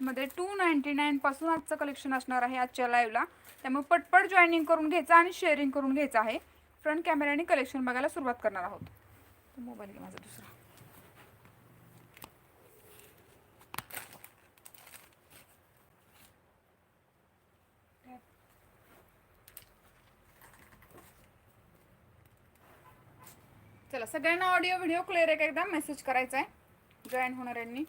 रेटमध्ये to ninety नाईनपासून आजचं collection असणार आहे आजच्या लाईव्हला त्यामुळे पटपट जॉईनिंग करून घ्यायचं आणि शेअरिंग करून घ्यायचं आहे. फ्रंट कॅमेऱ्याने कलेक्शन बघायला सुरुवात करणार आहोत. मोबाईल माझा दुसरा. चला सगळ्यांना ऑडिओ व्हिडिओ क्लिअर आहे का? एकदा मेसेज करायचा आहे जॉईन होणाऱ्यांनी.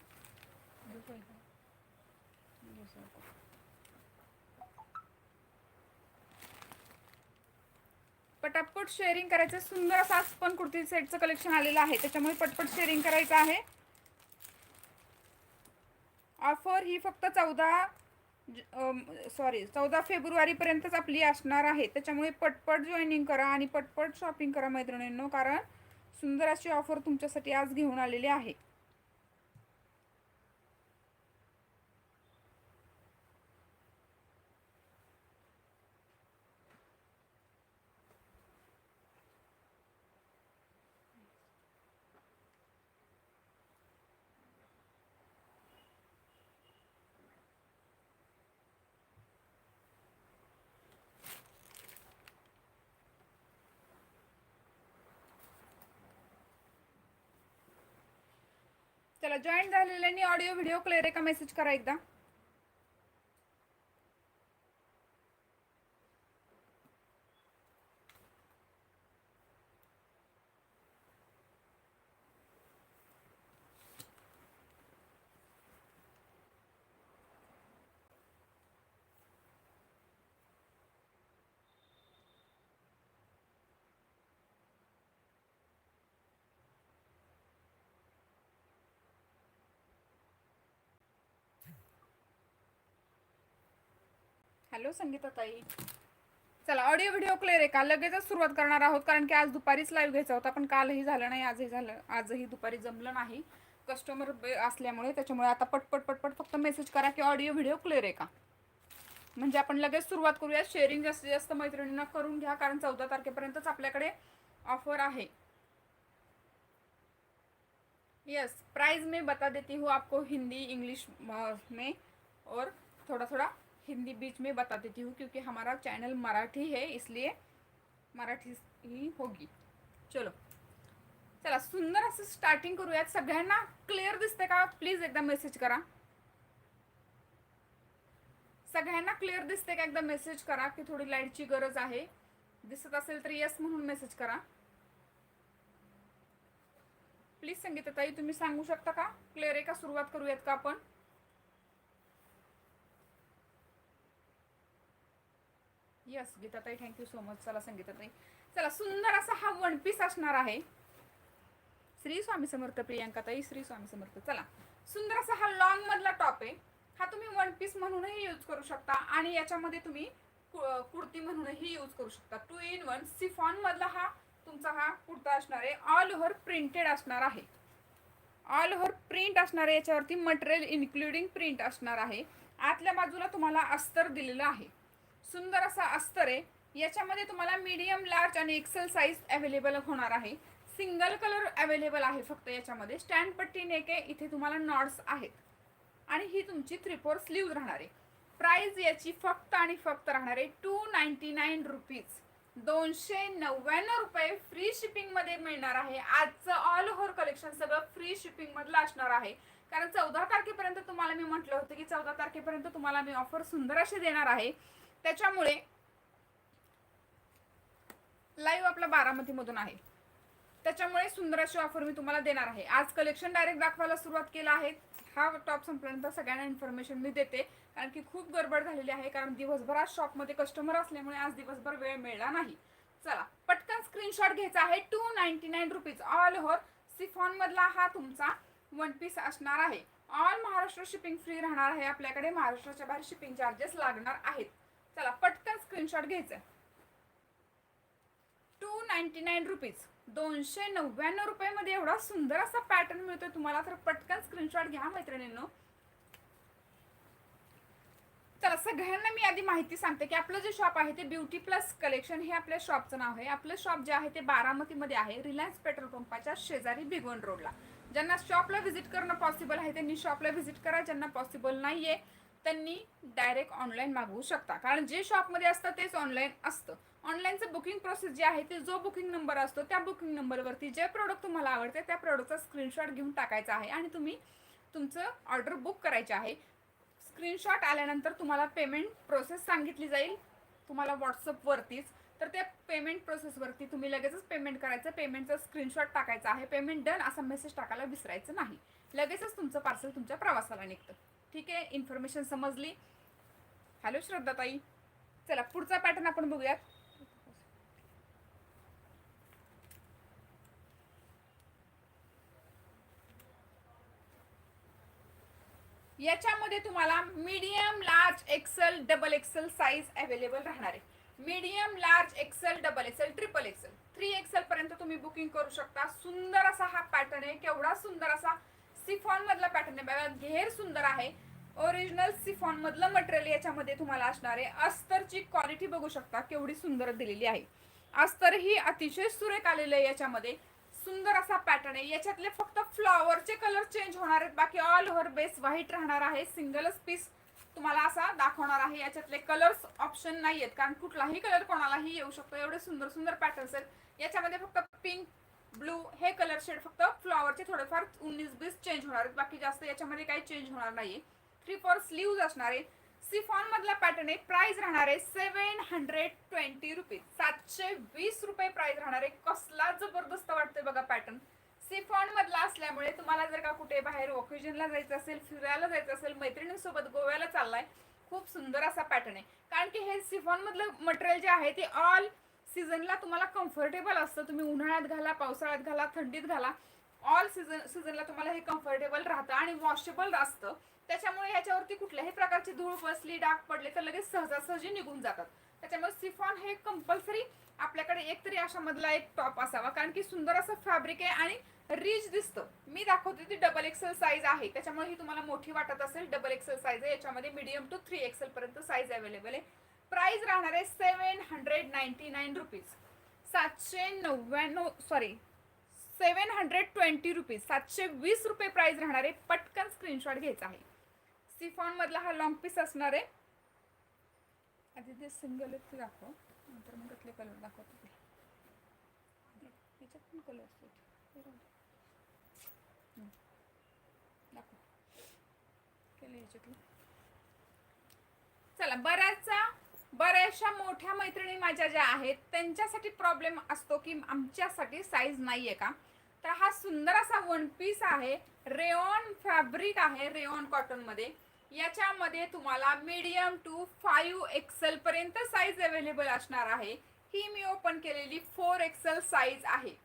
पटापट शेअरिंग करायचं. सुंदर असा पण कुर्ती सेटचं कलेक्शन आलेलं आहे. त्याच्यामुळे पटपट शेअरिंग करायचं आहे. ऑफर ही फक्त चौदा सॉरी चौदा फेब्रुवारीपर्यंतच आपली असणार आहे. त्याच्यामुळे पटपट जॉईनिंग करा आणि पटपट शॉपिंग करा मैत्रिणींनो कारण सुंदर अशी ऑफर तुमच्यासाठी आज घेऊन आलेली आहे. चला जॉईन झालेल्यांनी ऑडिओ व्हिडिओ क्लिअर आहे का मेसेज करा एकदा? हॅलो संगीता ताई चला ऑडिओ व्हिडिओ क्लिअर आहे का? लगेचच सुरुवात करणार आहोत कारण की आज दुपारीच लाईव्ह घ्यायचा होता. पण कालही झालं नाही आजही झालं आजही दुपारी जमलं नाही. कस्टमर असल्यामुळे त्याच्यामुळे आता पटपट पटपट फक्त मेसेज करा की ऑडिओ व्हिडिओ क्लिअर आहे का? म्हणजे आपण लगेच सुरुवात करूया. शेअरिंग जास्तीत जास्त मैत्रिणींना करून घ्या कारण चौदा तारखेपर्यंतच आपल्याकडे ऑफर आहे. यस प्राइस में बता देती हूँ आपको हिंदी इंग्लिश में और थोड़ा थोड़ा हिंदी बीच में बता देती हूँ क्योंकि हमारा चैनल मराठी है इसलिए मराठी ही होगी। चलो। चला सुंदर असं स्टार्टिंग करूयात. सगळ्यांना क्लिअर दिसते का? प्लीज एकदा मेसेज करा. सगळ्यांना क्लिअर दिसते का? एकदा मेसेज करा की थोडी लाईटची गरज आहे. दिसत असेल तर येस म्हणून मेसेज करा. प्लीज संगीताताई तुम्ही सांगू शकता का? क्लिअर आहे का? सुरुवात करूयात का आपण? यस गीताताई थँक्यू सो मच चला संगीताताई. चला सुंदर असा हा वन पीस असणार आहे. श्री स्वामी समर्थ प्रियांकाताई श्री स्वामी समर्थ. चला सुंदर असा हा लॉंग मधला टॉप आहे. हा तुम्ही वन पीस म्हणूनही यूज करू शकता आणि याच्यामध्ये तुम्ही कुर्ती म्हणूनही यूज करू शकता. टू इन वन सिफॉन मधला हा तुमचा हा कुर्ता असणार आहे. ऑल ओव्हर प्रिंटेड असणार आहे. ऑल ओव्हर प्रिंट असणार आहे. याच्यावरती मटेरियल इन्क्लुडिंग प्रिंट असणार आहे. आतल्या बाजूला तुम्हाला अस्तर दिलेलं आहे. सुंदर असा अस्तर आहे. याच्यामध्ये तुम्हाला मीडियम लार्ज आणि एक्सेल साईज अवेलेबल होणार आहे. सिंगल कलर अवेलेबल आहे फक्त याच्यामध्ये. स्टँड पट्टी नेक आहे इथे तुम्हाला नॉट्स आहेत. आणि ही तुमची थ्री फोर स्लीव राहणार. आहे प्राईज याची फक्त आणि फक्त राहणार आहे टू नाईन्टी नाईन रुपीज दोनशे नव्याण्णव रुपये फ्री शिपिंगमध्ये मिळणार आहे. आजचं ऑल ओव्हर कलेक्शन सगळं फ्री शिपिंगमधलं असणार आहे. कारण चौदा तारखेपर्यंत तुम्हाला मी म्हटलं होतं की चौदा तारखेपर्यंत तुम्हाला मी ऑफर सुंदर अशी देणार आहे. त्याच्यामुळे लाईव्ह आपला बारामती मधून आहे. त्याच्यामुळे सुंदर अशी ऑफर मी तुम्हाला देणार आहे. आज कलेक्शन डायरेक्ट दाखवायला सुरुवात केला आहे. हा टॉप संपल्यानंतर सगळ्यांना इन्फॉर्मेशन मी देते. कारण की खूप गडबड झालेली आहे. कारण दिवसभर आज शॉपमध्ये कस्टमर असल्यामुळे आज दिवसभर वेळ मिळाला नाही. चला पटकन स्क्रीनशॉट घ्यायचा आहे. Two ninety nine rupees all over chiffon मधला हा तुमचा वन पीस असणार आहे. ऑल महाराष्ट्र शिपिंग फ्री राहणार आहे. आपल्याकडे महाराष्ट्राच्या बाहेर शिपिंग चार्जेस लागणार आहेत. चला पटकन स्क्रीनशॉट घ्यायचं. टू नाईन्टी नाईन रुपीज दोनशे नव्याण्णव रुपयामध्ये एवढा सुंदर असा पॅटर्न मिळतोय तुम्हाला तर पटकन स्क्रीनशॉट घ्या मैत्रिणींनो. चला सगळ्यांना मी आधी माहिती सांगते की आपलं जे शॉप आहे ते ब्युटी प्लस कलेक्शन हे आपल्या शॉपचं नाव आहे. आपलं शॉप जे आहे ते बारामतीमध्ये आहे रिलायन्स पेट्रोल पंपाच्या शेजारी भिगवण रोडला ज्यांना शॉपला व्हिजिट करणं पॉसिबल आहे त्यांनी शॉपला व्हिजिट करा. ज्यांना पॉसिबल नाहीये त्यांनी डायरेक्ट ऑनलाईन मागवू शकता. कारण जे शॉपमध्ये असतं तेच ऑनलाईन असतं. ऑनलाईनचं बुकिंग प्रोसेस जे आहे ते जो बुकिंग नंबर असतो त्या बुकिंग नंबरवरती जे प्रोडक्ट तुम्हाला आवडते त्या प्रोडक्टचा स्क्रीनशॉट घेऊन टाकायचा आहे आणि तुम्ही तुमचं ऑर्डर बुक करायचे आहे. स्क्रीनशॉट आल्यानंतर तुम्हाला पेमेंट प्रोसेस सांगितली जाईल. तुम्हाला व्हॉट्सअपवरतीच तर त्या पेमेंट प्रोसेसवरती तुम्ही लगेचच पेमेंट करायचं पेमेंटचा स्क्रीनशॉट टाकायचा आहे. पेमेंट डन असा मेसेज टाकायला विसरायचं नाही. लगेचच तुमचं पार्सल तुमच्या प्रवासाला निघतं. ठीक आहे इन्फॉर्मेशन समजली. हॅलो श्रद्धाताई. चला पुढचा पॅटर्न आपण बघूयात. याच्यामध्ये तुम्हाला medium large XL double XL size available राहणार आहे. Medium large XL double XL triple XL three XL पर्यंत तुम्ही बुकिंग करू शकता. सुंदर असा हा पॅटर्न आहे. केवढा सुंदर असा सिफॉन मधला पॅटर्न आहे. बघा घेर सुंदर आहे. ओरिजिनल सिफॉन मधलं मटेरियल याच्यामध्ये तुम्हाला असणार आहे. अस्तरची क्वालिटी बघू शकता. केवढी सुंदर दिलेली आहे. अस्तर ही अतिशय सुरेख आलेलं आहे याच्यामध्ये. सुंदर असा पॅटर्न आहे. याच्यातले फक्त फ्लॉवरचे कलर चेंज होणार आहेत. बाकी ऑल ओव्हर बेस व्हाईट राहणार आहे. सिंगलच पीस तुम्हाला असा दाखवणार आहे. याच्यातले कलर्स ऑप्शन नाही आहेत. कारण कुठलाही कलर कोणालाही येऊ शकतो. एवढे सुंदर सुंदर पॅटर्न्स आहेत. याच्यामध्ये फक्त पिंक ब्लू हे कलर शेड फक्त फ्लॉवरचे थोडेफार उन्नीस बीस चेंज होणार आहेत. बाकी जास्त याच्यामध्ये काही चेंज होणार नाही थ्री फोर स्लीव्ज असणार आहे सिफॉन मधला पॅटर्न आहे. प्राइस राहणार आहे सेव्हन हंड्रेड ट्वेंटी रुपीज सातशे वीस रुपये प्राइस राहणार आहे. कसला जबरदस्त वाटतोय बघा पॅटर्न सिफॉन मधला असल्यामुळे तुम्हाला जर का कुठे बाहेर ओकेजनला जायचं असेल फिरायला जायचं असेल मैत्रिणींसोबत गोव्याला चाललाय खूप सुंदर असा पॅटर्न आहे. कारण की हे सिफॉन मधलं मटेरियल जे आहे ते ऑल सीझनला तुम्हाला कम्फर्टेबल असतं. तुम्ही उन्हाळ्यात घाला पावसाळ्यात घाला थंडीत घाला. ऑल सीझन सीझनला तुम्हाला हे कम्फर्टेबल राहतं आणि वॉशेबल असतं. त्याच्यामुळे ह्याच्यावरती कुठल्याही प्रकारची धूळ बसली डाग पडले तर लगेच सहजासहजी निघून जातात. त्याच्यामुळे सिफॉन हे कंपल्सरी आपल्याकडे एक तरी अशा मधला एक टॉप असावा. कारण की सुंदर असं फॅब्रिक आहे आणि रिच दिसतं. मी दाखवते ती डबल एक्सेल साईज आहे. त्याच्यामुळे ही तुम्हाला मोठी वाटत असेल. डबल एक्सेल साईज आहे. याच्यामध्ये मिडियम टू थ्री एक्सेल पर्यंत साईज अवेलेबल आहे. प्राइस राहणार आहे seven hundred ninety nine rupees. सातशे नव्याण्णव sorry seven hundred twenty rupees. सातशे वीस रुपये प्राईज राहणार आहे. पटकन स्क्रीनशॉट घ्यायचा आहे. सिफॉनमधला हा लॉंग पीस असणार आहे. आधी ते सिंगल ते दाखव. नंतर मग त्यातले कलर दाखवतो ते पण कलर असतो दाखव. केलं याच्यातले. चला बऱ्याचसा बऱ्याचशा मोठ्या मैत्रिणी माझ्या ज्या आहेत त्यांच्यासाठी प्रॉब्लेम असतो की आमच्यासाठी साईज नाही आहे का? तर हा सुंदर असा वन पीस आहे रेऑन फॅब्रिक आहे रेऑन कॉटनमध्ये याच्यामध्ये तुम्हाला मीडियम टू फाईव्ह एक्सेल पर्यंत साईज अवेलेबल असणार आहे. ही मी ओपन केलेली फोर एक्सेल साईज आहे.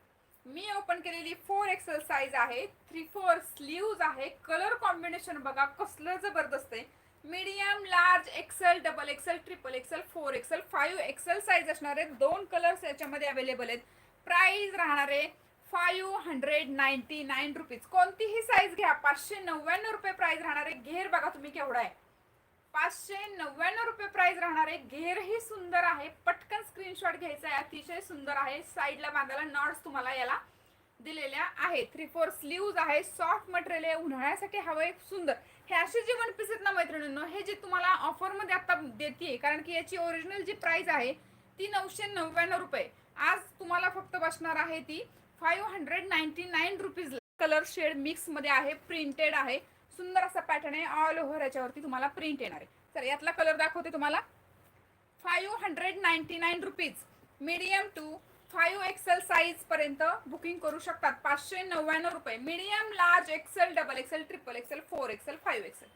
मी ओपन केलेली फोर एक्सेल साईज आहे. थ्री फोर स्लीव्ज आहे. कलर कॉम्बिनेशन बघा कसलं जबरदस्त आहे. Medium large XL double XL triple XL four XL five XL size असणारे दोन कलर्स याच्यामध्ये अवेलेबल आहेत. प्राईज राहणार आहे five hundred ninety nine rupees कोणतीही साईज घ्या. पाचशे नव्याण्णव रुपये प्राईज राहणार आहे घेर बघा तुम्ही केवढा आहे. पाचशे नव्याण्णव रुपये प्राईज राहणार आहे घेरही सुंदर आहे. पटकन स्क्रीनशॉट घ्यायचा आहे. अतिशय सुंदर आहे. साईडला बांधायला नॉट्स तुम्हाला याला दिलेल्या आहेत. थ्री फोर स्लीव्ज आहे. सॉफ्ट मटेरियल आहे. उन्हाळ्यासाठी हवं एक सुंदर. हे असे जे वन पीस आहेत ना मैत्रिणींनो हे जे तुम्हाला ऑफरमध्ये आता देते कारण की याची ओरिजिनल जी प्राइस आहे ती नऊशे नव्याण्णव रुपये. आज तुम्हाला फक्त बसणार आहे ती five hundred ninety nine rupees colour shade मिक्समध्ये आहे प्रिंटेड आहे. सुंदर असा पॅटर्न आहे ऑल ओव्हर याच्यावरती तुम्हाला प्रिंट येणार आहे. तर यातला कलर दाखवते तुम्हाला. Five hundred ninety nine rupees medium two five XL size पर्यंत बुकिंग करू शकतात. पाचशे नव्याण्णव रुपये. Medium large XL double XL triple XL four XL five XL.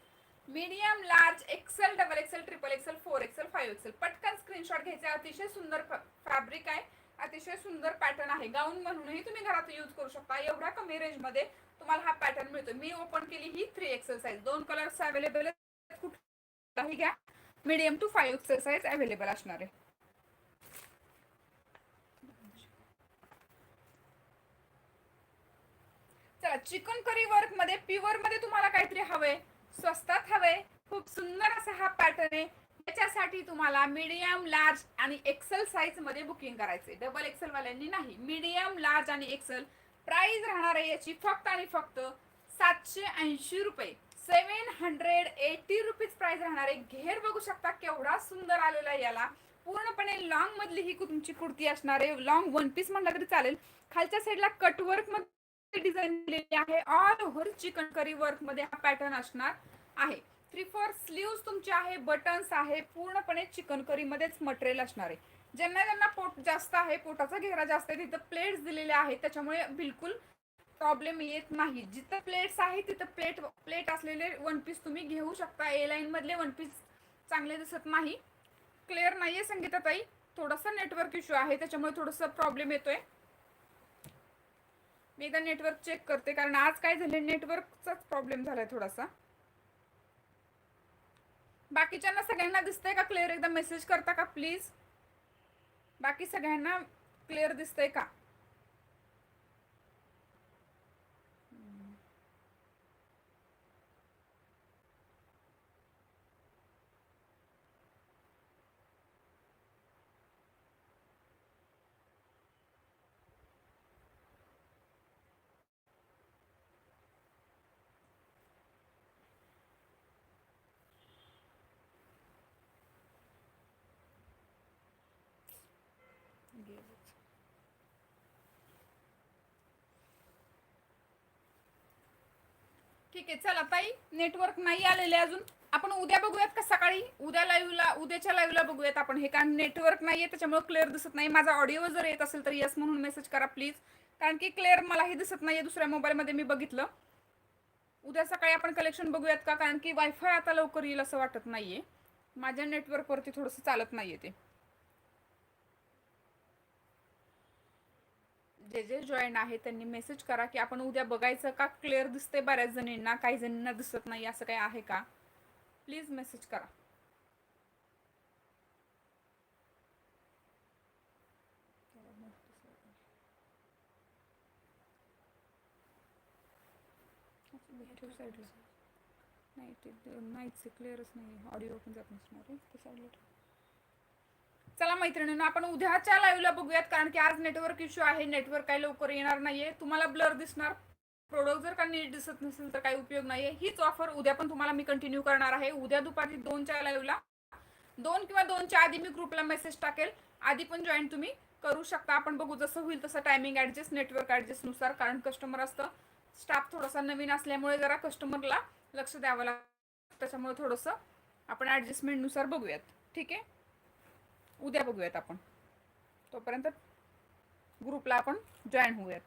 Medium large XL double XL triple XL four XL five XL. पटकन screenshot घ्यायचे. अतिशय सुंदर फॅब्रिक आहे. अतिशय सुंदर पॅटर्न आहे. गाऊन म्हणूनही तुम्ही घरात यूज करू शकता. एवढ्या कमी रेंजमध्ये तुम्हाला हा पॅटर्न मिळतो मी ओपन केली ही थ्री एक्सेल साईज दोन कलर्स अवेलेबल आहेत. कुठलाही घ्या. Medium two five XL size available असणार आहे. चिकन करी वर्कमध्ये प्युअरमध्ये तुम्हाला काहीतरी हवंय. स्वस्तात हवंय. खूप सुंदर असा हा पॅटर्न आहे. याच्यासाठी तुम्हाला मीडियम लार्ज आणि एक्सेल साईजमध्ये बुकिंग करायचे डबल एक्सेल वाल्यांनी नाही. मीडियम लार्ज आणि एक्सेल प्राइस राहणार आहे याची फक्त आणि फक्त सातशे ऐंशी रुपये. Seven hundred eighty rupees price राहणार आहे. घेर बघू शकता केवढा सुंदर आलेला आहे याला. पूर्णपणे लॉंग मधली ही तुमची कुर्ती असणार आहे. लॉंग वन पीस म्हणलं तरी चालेल. खालच्या साईडला कटवर्कमध्ये डिझाईन दिलेली आहे. ऑल ओव्हर चिकन करी वर्कमध्ये हा पॅटर्न असणार आहे. थ्री फोर स्लीव्स तुमचे आहे बटन्स आहे पूर्णपणे चिकन करी मध्येच मटेरियल असणार आहे. ज्यांना ज्यांना पोट जास्त आहे पोटाचा घेरा जास्त आहे तिथं प्लेट्स दिलेले आहेत. त्याच्यामुळे बिलकुल प्रॉब्लेम येत नाही. जिथं प्लेट्स आहे तिथं प्लेट प्लेट असलेले वन पीस तुम्ही घेऊ शकता. ए लाईन मधले वन पीस चांगले दिसत नाही. क्लिअर नाहीये संगीताताई. थोडासा नेटवर्क इश्यू आहे. त्याच्यामुळे थोडंसं प्रॉब्लेम येतोय. मी एकदा नेटवर्क चेक करते कारण आज काय झाले नेटवर्कचाच प्रॉब्लेम झालाय थोडासा. बाकीच्यांना सगळ्यांना दिसतंय का क्लिअर एकदा मेसेज करता का प्लीज बाकी सगळ्यांना क्लिअर दिसतंय का? ठीक आहे चला ताई नेटवर्क नाही आलेले अजून. आपण उद्या बघूयात का सकाळी? उद्या लाईव्हला उद्याच्या लाईव्हला बघूयात आपण. हे कारण नेटवर्क नाहीये त्याच्यामुळे क्लिअर दिसत नाही. माझा ऑडिओ जर येत असेल तर यस म्हणून मेसेज करा प्लीज कारण की क्लिअर मलाही दिसत नाहीये दुसऱ्या मोबाईलमध्ये मी बघितलं. उद्या सकाळी आपण कलेक्शन बघूयात का? कारण की वायफाय आता लवकर येईल असं वाटत नाहीये. माझ्या नेटवर्कवरती थोडंसं चालत नाहीये ते. जे जे जॉईन आहे त्यांनी मेसेज करा की आपण उद्या बघायचं का? क्लिअर दिसते बऱ्याच जणींना काही जणींना दिसत नाही असं काही आहे का? प्लीज मेसेज करा. नाही ते नाहीच क्लिअरच नाही. ऑडिओ पण जात नसणार आहे. ते साईडला. चला मैत्रिणींना आपण उद्याच्या लाईव्हला बघूयात कारण की आज नेटवर्क इश्यू आहे नेटवर्क काही लवकर येणार नाहीये. तुम्हाला ब्लर दिसणार. प्रोडक्ट जर का नीट दिसत नसेल तर काही उपयोग नाहीये. हीच ऑफर उद्या पण तुम्हाला मी कंटिन्यू करणार आहे. उद्या दुपारी दोनच्या लाईव्हला दोन किंवा दोनच्या आधी मी ग्रुपला मेसेज टाकेल. आधी पण जॉईन तुम्ही करू शकता. आपण बघू जसं होईल तसं टायमिंग ऍडजस्ट नेटवर्क ऍडजस्टनुसार कारण कस्टमर असतं. स्टाफ थोडासा नवीन असल्यामुळे जरा कस्टमरला लक्ष द्यावं लागतं. त्याच्यामुळे थोडंसं आपण ॲडजस्टमेंटनुसार बघूयात. ठीक आहे? उद्या बघूयात आपण. तोपर्यंत ग्रुपला आपण जॉईन होऊयात.